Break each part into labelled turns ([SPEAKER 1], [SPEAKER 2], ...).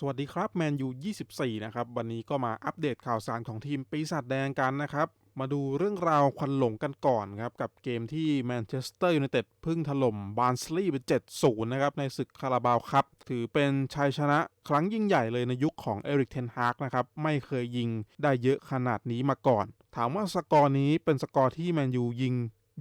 [SPEAKER 1] สวัสดีครับแมนยู 24 นะครับ วันนี้ก็มาอัปเดตข่าวสารของทีมปีศาจแดงกันนะครับ มาดูเรื่องราวควันหลงกันก่อนครับ กับเกมที่แมนเชสเตอร์ยูไนเต็ดพึ่งถล่มบาร์นสลีย์ไป 7-0 นะครับ ในศึกคาราบาวครับ ถือเป็นชัยชนะครั้งยิ่งใหญ่เลยในยุคของเอริกเทนฮากนะครับ ไม่เคยยิงได้เยอะขนาดนี้มาก่อน ถามว่าสกอร์นี้เป็นสกอร์ที่แมนยูยิง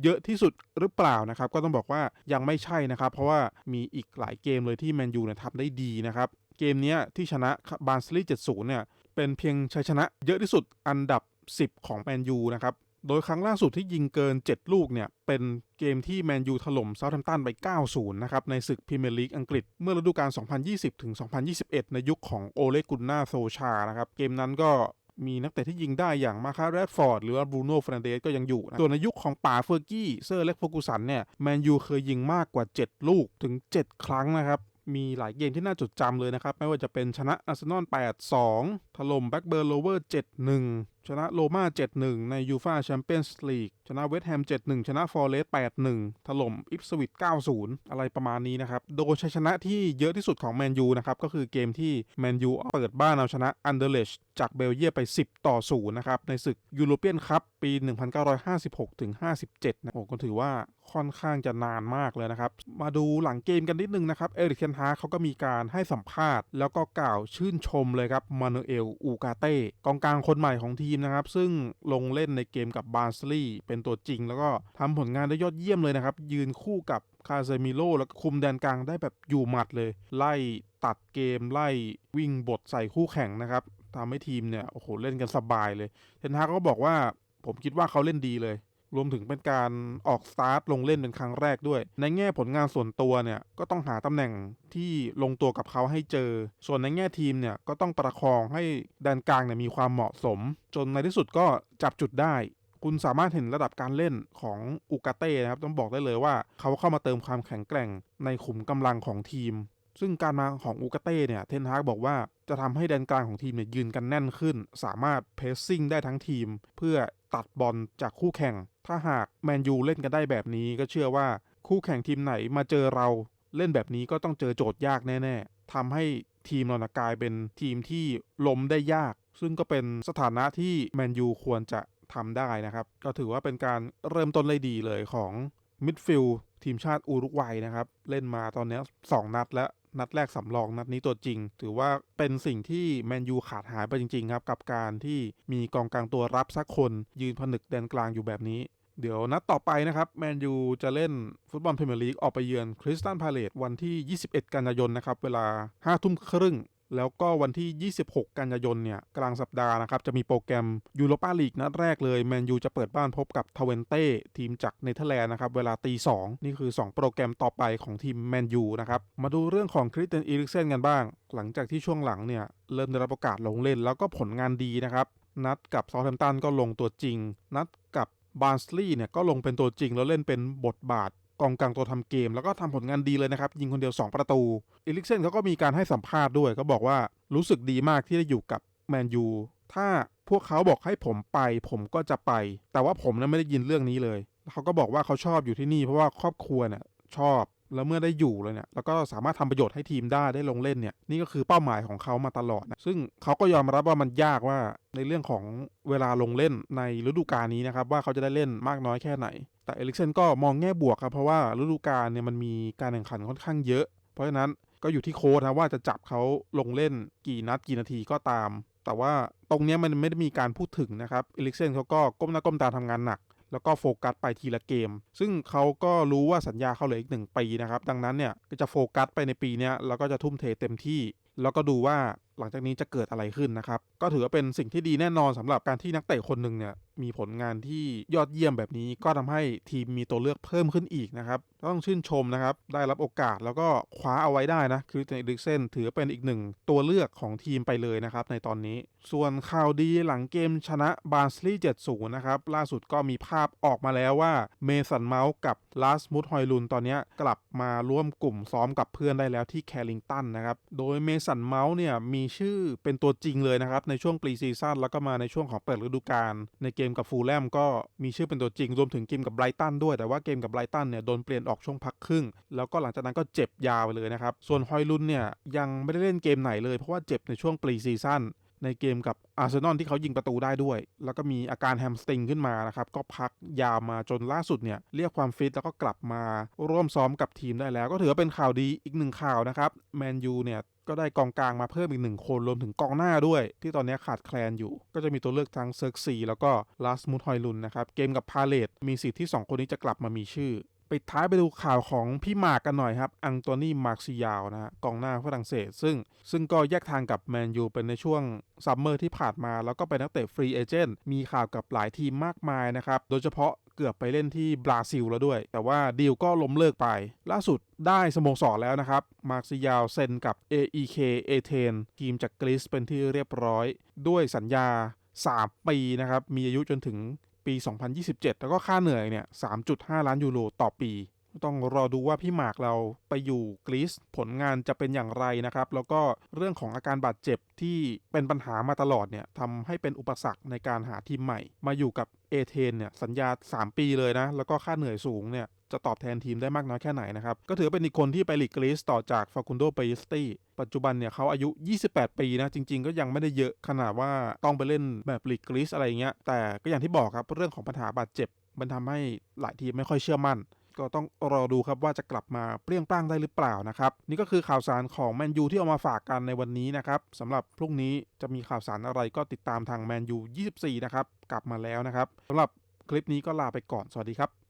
[SPEAKER 1] เยอะที่สุดหรือเปล่านะครับ ก็ต้องบอกว่ายังไม่ใช่นะครับ เพราะว่ามีอีกหลายเกมเลยที่แมนยูเนี่ยทำได้ดีนะครับ เกมนี้ที่ชนะบาร์นสลีย์70 เนี่ย เป็นเพียงชัยชนะเยอะที่สุดอันดับ 10 ของแมนยูนะครับ โดยครั้งล่าสุดที่ยิงเกิน 7 ลูกเนี่ย เป็นเกมที่แมนยูถล่มเซาท์แฮมป์ตันไป 90 นะครับ ในศึกพรีเมียร์ลีกอังกฤษ เมื่อฤดูกาล 2020 ถึง 2021 ในยุคของโอเลกุนนาโซชานะครับ เกมนั้นก็มีนักเตะที่ยิงได้อย่างมาคาแรดฟอร์ด หรือว่าบรูโน่ฟรนเดสก็ยังอยู่นะส่วนในยุคของป่าเฟอร์กี้เซอร์เล็กโฟกุสันเนี่ยแมนยูเคยยิงมากกว่า 7 ลูกถึง 7 ครั้งนะครับ มีหลายเกมที่น่าจดจำเลยนะครับ ไม่ว่าจะเป็นชนะอาร์เซนอล8-2 ถล่มแบ็กเบิร์นโลเวอร์7-1 ชนะโรม่า 7-1 ในยูฟาแชมเปี้ยนส์ลีก ชนะเวสต์แฮม 7-1 ชนะฟอร์เรสต์8-1 ถล่มอิปสวิต 9-0 อะไรประมาณนี้นะครับ โดยชัยชนะที่เยอะที่สุดของแมนยูนะครับ ก็คือเกมที่แมนยูเปิดบ้านเอาชนะอันเดอร์เลชจากเบลเยียไป 10 ต่อ 0 นะครับ ในศึกยูโรเปียนคัพปี 1956 ถึง 57 นะโอ้ก็ถือว่าค่อนข้างจะนานมากเลยนะครับ มาดูหลังเกมกันนิดนึงนะครับ เอริกเทนฮาเขาก็มีการให้สัมภาษณ์ แล้วก็กล่าวชื่นชมเลยครับมานูเอลอูกาเต้กองกลางคนใหม่ของทีมนะครับ ซึ่งลงเล่นในเกมกับบาร์สลีย์เป็นตัวจริง แล้วก็ทำผลงานได้ยอดเยี่ยมเลยนะครับ ยืนคู่กับคาเซมิโลแล้วก็คุมแดนกลางได้แบบอยู่หมัดเลย ไล่ตัดเกมไล่วิ่งบทใส่คู่แข่งนะครับทำให้ทีมเนี่ยโอ้โหเล่นกันสบายเลยเทนฮากก็บอกว่าผมคิดว่าเขาเล่นดีเลย รวมถึงเป็นการออกสตาร์ทลงเล่นเป็นครั้งแรกด้วย ในแง่ผลงานส่วนตัวเนี่ยก็ต้องหาตำแหน่งที่ลงตัวกับเขาให้เจอ ส่วนในแง่ทีมเนี่ยก็ต้องประคองให้แดนกลางเนี่ยมีความเหมาะสม จนในที่สุดก็จับจุดได้ คุณสามารถเห็นระดับการเล่นของอุกาเต้นะครับต้องบอกได้เลยว่าเขาเข้ามาเติมความแข็งแกร่งในขุมกำลังของทีม ซึ่งการมาของอูกาเต้เนี่ยเทนฮากบอกว่าจะทำให้แดนกลางของทีมเนี่ยยืนกันแน่นขึ้น สามารถเพสซิ่งได้ทั้งทีม เพื่อตัดบอลจากคู่แข่ง ถ้าหากแมนยูเล่นกันได้แบบนี้ก็เชื่อว่าคู่แข่งทีมไหนมาเจอเราเล่นแบบนี้ก็ต้องเจอโจทย์ยากแน่ ๆทำให้ทีมเรานะกลายเป็นทีมที่ล้มได้ยาก ซึ่งก็เป็นสถานะที่แมนยูควรจะทำได้นะครับ ก็ถือว่าเป็นการเริ่มต้นเลยดีเลยของ มิดฟิลด์ทีมชาติอูรุกวัยนะครับ เล่นมาตอนนี้ 2 นัดแล้ว นัดแรกสำรองนัดนี้ตัวจริง ถือว่าเป็นสิ่งที่แมนยูขาดหายไปจริง ๆ ครับ กับการที่มีกองกลางตัวรับสักคน ยืนผนึกแดนกลางอยู่แบบนี้ เดี๋ยวนัดต่อไปนะครับแมนยูจะเล่นฟุตบอลพรีเมียร์ลีกออกไปเยือนคริสตันพาเลตวันที่ 21 กันยายนนะครับเวลา5ทุ่มครึ่ง แล้วก็วันที่ 26 กันยายนเนี่ยกลางสัปดาห์นะครับ จะมีโปรแกรมยูโรปาลีกนัดแรกเลย แมนยูจะเปิดบ้านพบกับทเวนเต้ทีมจากเนเธอร์แลนด์นะครับ เวลาตีสองนี่คือ 2 โปรแกรมต่อไปของทีมแมนยูนะครับ มาดูเรื่องของคริสเตนอีริกเซนกันบ้าง หลังจากที่ช่วงหลังเนี่ย เริ่มได้รับโอกาสลงเล่น แล้วก็ผลงานดีนะครับ นัดกับซาท์แฮมป์ตันก็ลงตัวจริง นัดกับบาร์สลีย์เนี่ยก็ลงเป็นตัวจริงแล้วเล่นเป็นบทบาท กองกลางตัวทำเกม แล้วก็ทำผลงานดีเลยนะครับ ยิงคนเดียว 2 ประตูอีลิกเซนเขาก็มีการให้สัมภาษณ์ด้วย ก็บอกว่ารู้สึกดีมากที่ได้อยู่กับแมนยูถ้าพวกเขาบอกให้ผมไป ผมก็จะไป แต่ว่าผมนั้นไม่ได้ยินเรื่องนี้เลยเขาก็บอกว่าเขาชอบอยู่ที่นี่เพราะว่าครอบครัวเนี่ยชอบแล้วเมื่อได้อยู่เลยเนี่ยแล้วก็สามารถทำประโยชน์ให้ทีมได้ได้ลงเล่นเนี่ยนี่ก็คือเป้าหมายของเขามาตลอดนะซึ่งเขาก็ยอมรับว่ามันยากว่าในเรื่องของเวลาลงเล่นในฤดูกาลนี้นะครับว่าเขาจะได้เล่นมากน้อยแค่ไหน แต่เอลิกเซนก็มองแง่บวกครับเพราะว่าฤดูกาลเนี่ยมันมีการแข่งขันค่อนข้างเยอะ เพราะฉะนั้นก็อยู่ที่โค้ชนะว่าจะจับเขาลงเล่นกี่นัดกี่นาทีก็ตาม แต่ว่าตรงนี้มันไม่ได้มีการพูดถึงนะครับเอลิกเซนเขาก็ก้มหน้าก้มตาทำงานหนัก แล้วก็โฟกัสไปทีละเกม ซึ่งเขาก็รู้ว่าสัญญาเขาเหลืออีกหนึ่งปีนะครับดังนั้นเนี่ยก็จะโฟกัสไปในปีนี้แล้วก็จะทุ่มเทเต็มที่ แล้วก็ดูว่าหลังจากนี้จะเกิดอะไรขึ้นนะครับก็ถือว่าเป็นสิ่งที่ดีแน่นอนสำหรับการที่นักเตะคนหนึ่งเนี่ย มีผลงานที่ยอดเยี่ยมแบบนี้ก็ทำให้ทีมมีตัวเลือกเพิ่มขึ้นอีกนะครับต้องชื่นชมนะครับ ได้รับโอกาสแล้วก็คว้าเอาไว้ได้นะคือเจดิกเซนถือเป็นอีกหนึ่งตัวเลือกของทีมไปเลยนะครับในตอนนี้ ส่วนข่าวดีหลังเกมชนะบาร์สลีย์70 นะครับ ล่าสุดก็มีภาพออกมาแล้วว่าเมสันเมาส์กับลาสมุดฮอยลุนตอนนี้กลับมาร่วมกลุ่มซ้อมกับเพื่อนได้แล้วที่แคลิงตันนะครับ โดยเมสันเมาส์เนี่ยมีชื่อเป็นตัวจริงเลยนะครับในช่วงปรีซีซั่นแล้วก็มาในช่วงของเปิดฤดูกาลในเกมกับฟูลแลมก็มีชื่อเป็นตัวจริง รวมถึงเกมกับไบรตันด้วย แต่ว่าเกมกับไบรตันเนี่ยโดนเปลี่ยนออกช่วงพักครึ่ง แล้วก็หลังจากนั้นก็เจ็บยาวไปเลยนะครับ ส่วนฮอยลุนเนี่ยยังไม่ได้เล่นเกมไหนเลยเพราะว่าเจ็บในช่วงปรีซีซั่นในเกมกับอาร์เซนอลที่เขายิงประตูได้ด้วย แล้วก็มีอาการแฮมสตริงขึ้นมานะครับ ก็พักยาวมาจนล่าสุดเนี่ย เรียกความฟิตแล้วก็กลับมาร่วมซ้อมกับทีมได้แล้ว ก็ถือว่าเป็นข่าวดีอีกหนึ่งข่าวนะครับ แมนยูเนี่ย ก็ได้กองกลางมาเพิ่มอีกหนึ่งคนรวมถึงกองหน้าด้วย ที่ตอนนี้ขาดแคลนอยู่ ก็จะมีตัวเลือกทั้งเซิร์กซีแล้วก็ลาสมุทฮอยลุนนะครับ เกมกับพาเลตมีสิทธิ์ที่ 2 คนนี้จะกลับมามีชื่อ ไปท้ายไปดูข่าวของพี่หมากกันหน่อยครับ อังโตนีมาร์ซิยาวนะฮะกองหน้าฝรั่งเศส ซึ่งซึ่งก็แยกทางกับแมนยูเป็นในช่วงซัมเมอร์ที่ผ่านมา แล้วก็เป็นนักเตะฟรีเอเจนต์มีข่าวกับหลายทีมมากมายนะครับ โดยเฉพาะเกือบไปเล่นที่บราซิลแล้วด้วย แต่ว่าดีลก็ล้มเลิกไป ล่าสุดได้สโมสรแล้วนะครับ มาร์ซิยาวเซ็นกับ AEK A10 ทีมจากกรีซเป็นที่เรียบร้อย ด้วยสัญญา 3 ปีนะครับ มีอายุจนถึง ปี 2027 แล้วก็ค่าเหนื่อยเนี่ย 3.5 ล้านยูโรต่อปี ต้องรอดูว่าพี่หมากเราไปอยู่กรีซผลงานจะเป็นอย่างไรนะครับ แล้วก็เรื่องของอาการบาดเจ็บที่เป็นปัญหามาตลอดเนี่ยทำให้เป็นอุปสรรคในการหาทีมใหม่ มาอยู่กับเอเทนเนี่ยสัญญา 3 ปีเลยนะ แล้วก็ค่าเหนื่อยสูงเนี่ย จะตอบแทนทีมได้มากน้อยแค่ไหนนะครับ ก็ถือเป็นอีกคนที่ไปลีกกรีซต่อจากฟาคุนโดเปสตี้ปัจจุบันเนี่ยเขาอายุ 28 ปีนะ จริง ๆ ก็ยังไม่ได้เยอะขนาดว่าต้องไปเล่นแบบลีกกรีซอะไรเงี้ย แต่ก็อย่างที่บอกครับเรื่องของปัญหาบาดเจ็บ มันทำให้หลายทีมไม่ค่อยเชื่อมั่น ก็ต้องรอดูครับว่าจะกลับมาเปรี้ยงปร้างได้หรือเปล่านะครับ นี่ก็คือข่าวสารของแมนยูที่เอามาฝากกันในวันนี้นะครับสำหรับพรุ่งนี้จะมีข่าวสารอะไรก็ติดตามทางแมนยู24 นะครับกลับมาแล้วนะครับสำหรับคลิปนี้ก็ลาไปก่อนสวัสดีครับ